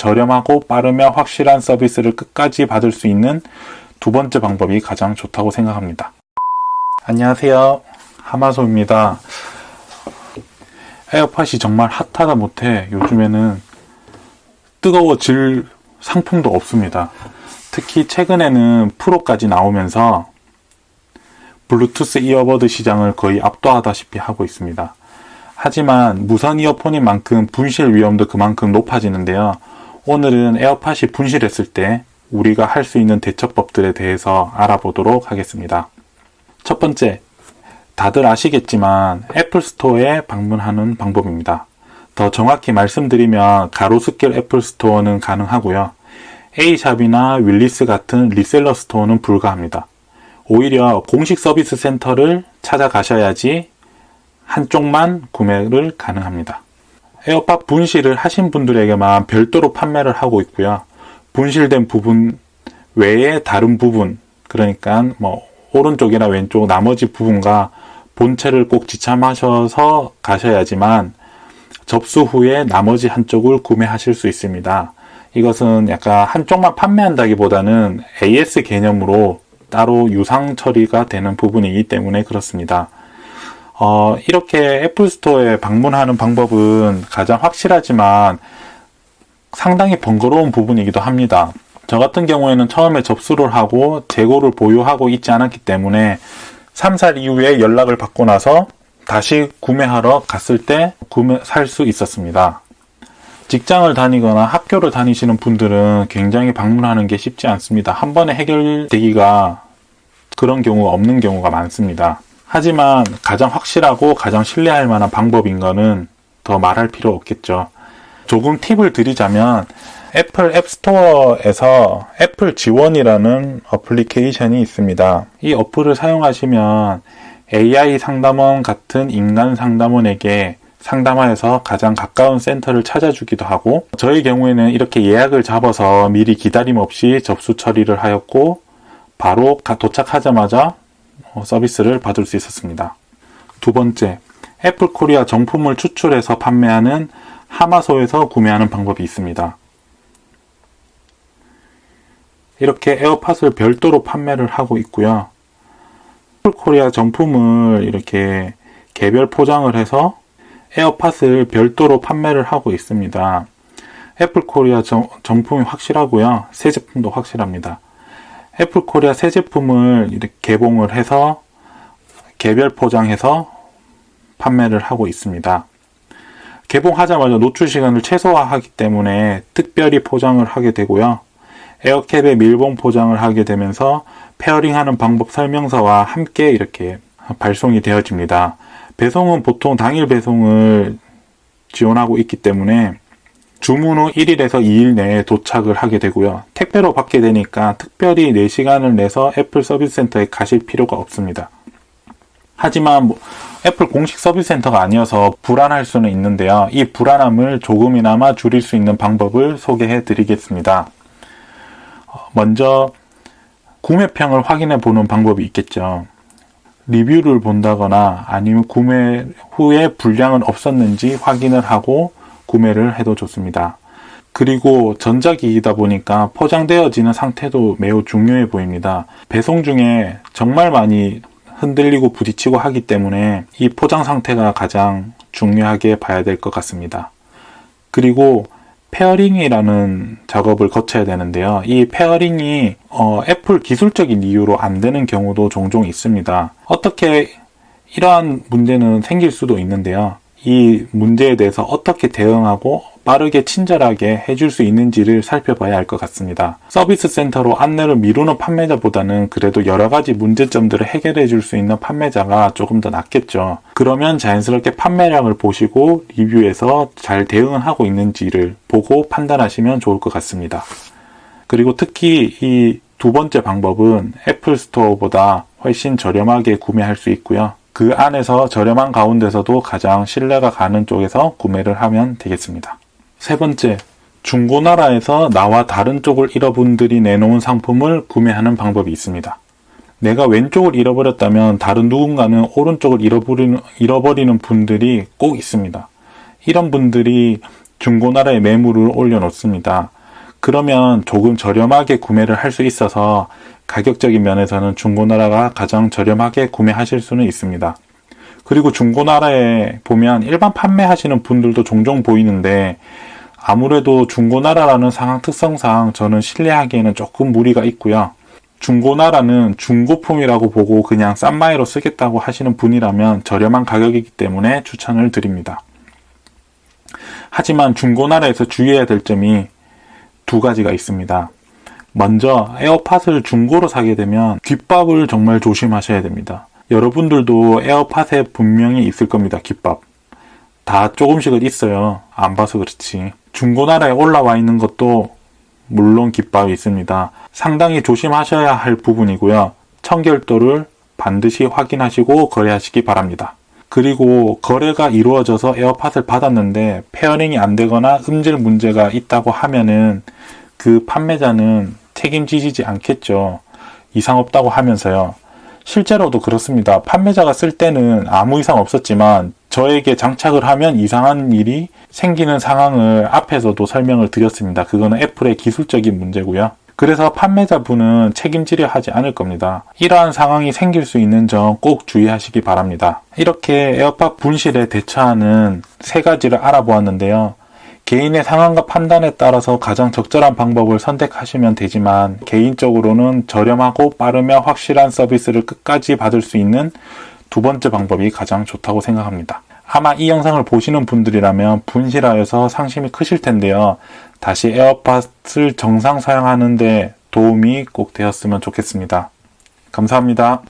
저렴하고 빠르며 확실한 서비스를 끝까지 받을 수 있는 두 번째 방법이 가장 좋다고 생각합니다. 안녕하세요. 하마소입니다. 에어팟이 정말 핫하다 못해 요즘에는 뜨거워질 상품도 없습니다. 특히 최근에는 프로까지 나오면서 블루투스 이어버드 시장을 거의 압도하다시피 하고 있습니다. 하지만 무선 이어폰인 만큼 분실 위험도 그만큼 높아지는데요. 오늘은 에어팟이 분실했을 때 우리가 할 수 있는 대처법들에 대해서 알아보도록 하겠습니다. 첫 번째, 다들 아시겠지만 애플 스토어에 방문하는 방법입니다. 더 정확히 말씀드리면 가로수길 애플 스토어는 가능하고요. A샵이나 윌리스 같은 리셀러 스토어는 불가합니다. 오히려 공식 서비스 센터를 찾아가셔야지 한쪽만 구매를 가능합니다. 에어팟 분실을 하신 분들에게만 별도로 판매를 하고 있고요. 분실된 부분 외에 다른 부분, 그러니까 뭐 오른쪽이나 왼쪽 나머지 부분과 본체를 꼭 지참하셔서 가셔야지만 접수 후에 나머지 한쪽을 구매하실 수 있습니다. 이것은 약간 한쪽만 판매한다기보다는 AS 개념으로 따로 유상 처리가 되는 부분이기 때문에 그렇습니다. 어, 이렇게 애플 스토어에 방문하는 방법은 가장 확실하지만 상당히 번거로운 부분이기도 합니다. 저 같은 경우에는 처음에 접수를 하고 재고를 보유하고 있지 않았기 때문에 3살 이후에 연락을 받고 나서 다시 구매하러 갔을 때 구매, 살 수 있었습니다. 직장을 다니거나 학교를 다니시는 분들은 굉장히 방문하는 게 쉽지 않습니다. 한 번에 해결되기가 그런 경우가 없는 경우가 많습니다. 하지만 가장 확실하고 가장 신뢰할 만한 방법인 거는 더 말할 필요 없겠죠. 조금 팁을 드리자면 애플 앱스토어에서 애플 지원이라는 어플리케이션이 있습니다. 이 어플을 사용하시면 AI 상담원 같은 인간 상담원에게 상담하여서 가장 가까운 센터를 찾아주기도 하고 저의 경우에는 이렇게 예약을 잡아서 미리 기다림 없이 접수 처리를 하였고 바로 도착하자마자 어, 서비스를 받을 수 있었습니다. 두 번째, 애플 코리아 정품을 추출해서 판매하는 하마소에서 구매하는 방법이 있습니다. 이렇게 에어팟을 별도로 판매를 하고 있고요. 애플 코리아 정품을 이렇게 개별 포장을 해서 에어팟을 별도로 판매를 하고 있습니다. 애플 코리아 정, 정품이 확실하고요. 새 제품도 확실합니다. 애플 코리아 새 제품을 이렇게 개봉을 해서 개별 포장해서 판매를 하고 있습니다. 개봉하자마자 노출 시간을 최소화하기 때문에 특별히 포장을 하게 되고요. 에어캡에 밀봉 포장을 하게 되면서 페어링하는 방법 설명서와 함께 이렇게 발송이 되어집니다. 배송은 보통 당일 배송을 지원하고 있기 때문에 주문 후 1일에서 2일 내에 도착을 하게 되고요. 택배로 받게 되니까 특별히 4시간을 내서 애플 서비스 센터에 가실 필요가 없습니다. 하지만 뭐 애플 공식 서비스 센터가 아니어서 불안할 수는 있는데요. 이 불안함을 조금이나마 줄일 수 있는 방법을 소개해 드리겠습니다. 먼저 구매평을 확인해 보는 방법이 있겠죠. 리뷰를 본다거나 아니면 구매 후에 불량은 없었는지 확인을 하고 구매를 해도 좋습니다. 그리고 전자기기다 보니까 포장되어지는 상태도 매우 중요해 보입니다. 배송 중에 정말 많이 흔들리고 부딪히고 하기 때문에 이 포장 상태가 가장 중요하게 봐야 될 것 같습니다. 그리고 페어링이라는 작업을 거쳐야 되는데요. 이 페어링이 어, 애플 기술적인 이유로 안 되는 경우도 종종 있습니다. 어떻게 이러한 문제는 생길 수도 있는데요. 이 문제에 대해서 어떻게 대응하고 빠르게 친절하게 해줄 수 있는지를 살펴봐야 할 것 같습니다. 서비스 센터로 안내를 미루는 판매자보다는 그래도 여러 가지 문제점들을 해결해 줄 수 있는 판매자가 조금 더 낫겠죠. 그러면 자연스럽게 판매량을 보시고 리뷰에서 잘 대응을 하고 있는지를 보고 판단하시면 좋을 것 같습니다. 그리고 특히 이 두 번째 방법은 애플 스토어보다 훨씬 저렴하게 구매할 수 있고요. 그 안에서 저렴한 가운데서도 가장 신뢰가 가는 쪽에서 구매를 하면 되겠습니다. 세 번째, 중고나라에서 나와 다른 쪽을 잃어분들이 내놓은 상품을 구매하는 방법이 있습니다. 내가 왼쪽을 잃어버렸다면 다른 누군가는 오른쪽을 잃어버리는, 잃어버리는 분들이 꼭 있습니다. 이런 분들이 중고나라에 매물을 올려놓습니다. 그러면 조금 저렴하게 구매를 할 수 있어서 가격적인 면에서는 중고나라가 가장 저렴하게 구매하실 수는 있습니다. 그리고 중고나라에 보면 일반 판매하시는 분들도 종종 보이는데 아무래도 중고나라라는 상황 특성상 저는 신뢰하기에는 조금 무리가 있고요. 중고나라는 중고품이라고 보고 그냥 싼 마이로 쓰겠다고 하시는 분이라면 저렴한 가격이기 때문에 추천을 드립니다. 하지만 중고나라에서 주의해야 될 점이 두 가지가 있습니다. 먼저 에어팟을 중고로 사게 되면 귓밥을 정말 조심하셔야 됩니다. 여러분들도 에어팟에 분명히 있을 겁니다. 귓밥. 다 조금씩은 있어요. 안 봐서 그렇지. 중고나라에 올라와 있는 것도 물론 깃밥이 있습니다. 상당히 조심하셔야 할 부분이고요. 청결도를 반드시 확인하시고 거래하시기 바랍니다. 그리고 거래가 이루어져서 에어팟을 받았는데 페어링이 안 되거나 음질 문제가 있다고 하면은 그 판매자는 책임지지 않겠죠. 이상 없다고 하면서요. 실제로도 그렇습니다. 판매자가 쓸 때는 아무 이상 없었지만 저에게 장착을 하면 이상한 일이 생기는 상황을 앞에서도 설명을 드렸습니다. 그거는 애플의 기술적인 문제고요. 그래서 판매자분은 책임지려 하지 않을 겁니다. 이러한 상황이 생길 수 있는 점 꼭 주의하시기 바랍니다. 이렇게 에어팟 분실에 대처하는 세 가지를 알아보았는데요. 개인의 상황과 판단에 따라서 가장 적절한 방법을 선택하시면 되지만 개인적으로는 저렴하고 빠르며 확실한 서비스를 끝까지 받을 수 있는 두 번째 방법이 가장 좋다고 생각합니다. 아마 이 영상을 보시는 분들이라면 분실하여서 상심이 크실 텐데요. 다시 에어팟을 정상 사용하는데 도움이 꼭 되었으면 좋겠습니다. 감사합니다.